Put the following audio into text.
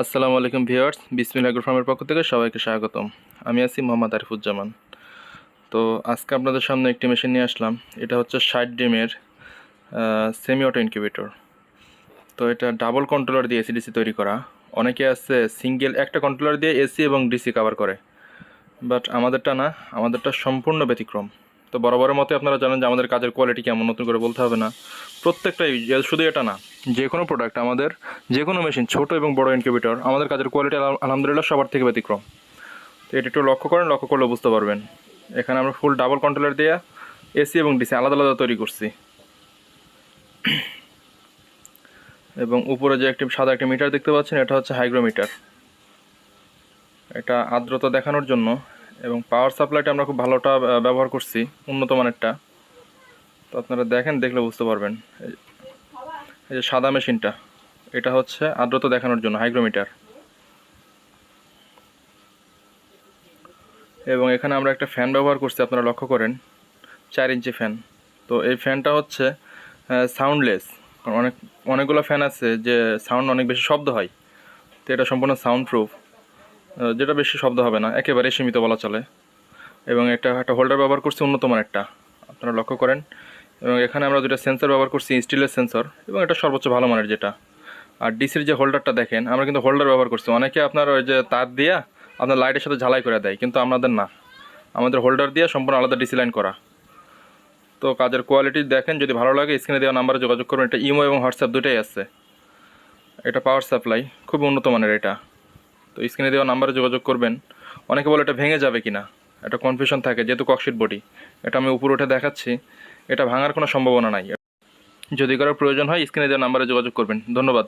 আসসালামু আলাইকুম viewers Bismil agro ফার্মের পক্ষ থেকে সবাইকে স্বাগতম। আমি আছি মোহাম্মদ আরিফুজ্জামান। তো আজকে আপনাদের সামনে একটি মেশিন নিয়ে আসলাম। এটা হচ্ছে ষাট ডিমের সেমি অটো ইনকিউবেটর তো এটা ডাবল কন্ট্রোলার দিয়ে এসি ডিসি তৈরি করা। অনেকে আছে সিঙ্গেল একটা কন্ট্রোলার দিয়ে এসি এবং ডিসি কাভার করে। বাট আমাদেরটা না, আমাদেরটা সম্পূর্ণ ব্যতিক্রম। তো বরাবরের মতে আপনারা জানেন যে আমাদের কাজের কোয়ালিটি কেমন, নতুন করে বলতে হবে না। প্রত্যেকটাই যে- শুধু এটা না যে কোনো প্রোডাক্ট আমাদের যে কোনো মেশিন ছোট এবং বড় ইনকিউবেটর আমাদের কাজের কোয়ালিটি আলহামদুলিল্লাহ সবার থেকে ব্যতিক্রম। তো এটা একটু লক্ষ্য করেন, লক্ষ্য করলে বুঝতে পারবেন। এখানে আমরা ফুল ডাবল কন্ট্রোলার দিয়ে এসি এবং ডিসি আলাদা আলাদা তৈরি করছি। এবং উপরে যে একটি সাদা একটি মিটার দেখতে পাচ্ছেন, এটা হচ্ছে হাইগ্রোমিটার এটা আর্দ্রতা দেখানোর জন্য এবং পাওয়ার সাপ্লাইটা আমরা খুব ভালোটা ব্যবহার করছি, উন্নত মানেরটা। তো আপনারা দেখেন, দেখলে বুঝতে পারবেন। এই- যে সাদা মেশিনটা, এটা হচ্ছে আর্দ্রতা দেখানোর জন্য, হাইগ্রোমিটার। এবং এখানে আমরা একটা ফ্যান ব্যবহার করছি, আপনারা লক্ষ্য করেন, চার ইঞ্চি ফ্যান। তো এই ফ্যানটা হচ্ছে সাউন্ডলেস অনেক, অনেকগুলো ফ্যান আছে যে সাউন্ড অনেক বেশি শব্দ হয়। তো এটা সম্পূর্ণ সাউন্ড প্রুফ যেটা বেশি শব্দ হবে না একেবারে সীমিত বলা চলে। এবং একটা একটা হোল্ডার ব্যবহার করছি উন্নত মানেরটা আপনারা লক্ষ্য করেন এবং এখানে আমরা দুটা সেন্সর ব্যবহার করছি স্টিলের সেন্সর এবং এটা সর্বোচ্চ ভালো মানের যেটা। আর ডিসির যে হোল্ডারটা দেখেন, আমরা কিন্তু হোল্ডার ব্যবহার করছি। অনেকে আপনার ওই যে তার দিয়া আপনার লাইটের সাথে ঝালাই করে দেয়, কিন্তু আমাদের না। আমাদের হোল্ডার দিয়ে সম্পূর্ণ আলাদা ডিসি লাইন করা। তো কাজের কোয়ালিটি দেখেন, যদি ভালো লাগে স্ক্রিনে দেওয়া নাম্বারে যোগাযোগ করুন। এটা ইমো এবং হোয়াটসঅ্যাপ দুটোই আছে। এটা পাওয়ার সাপ্লাই খুব উন্নত মানের এটা। তো স্ক্রিনে দেওয়া নাম্বারে যোগাযোগ করবেন। অনেকে বলে এটা ভেঙে যাবে কিনা, একটা কনফিউশন থাকে, যেহেতু ককশিট বডি এটা আমি উপরে উঠে দেখাচ্ছি। এটা ভাঙার কোনো সম্ভাবনা নাই। যদি কারও প্রয়োজন হয়, স্ক্রিনে দেওয়া নাম্বারে যোগাযোগ করবেন। ধন্যবাদ।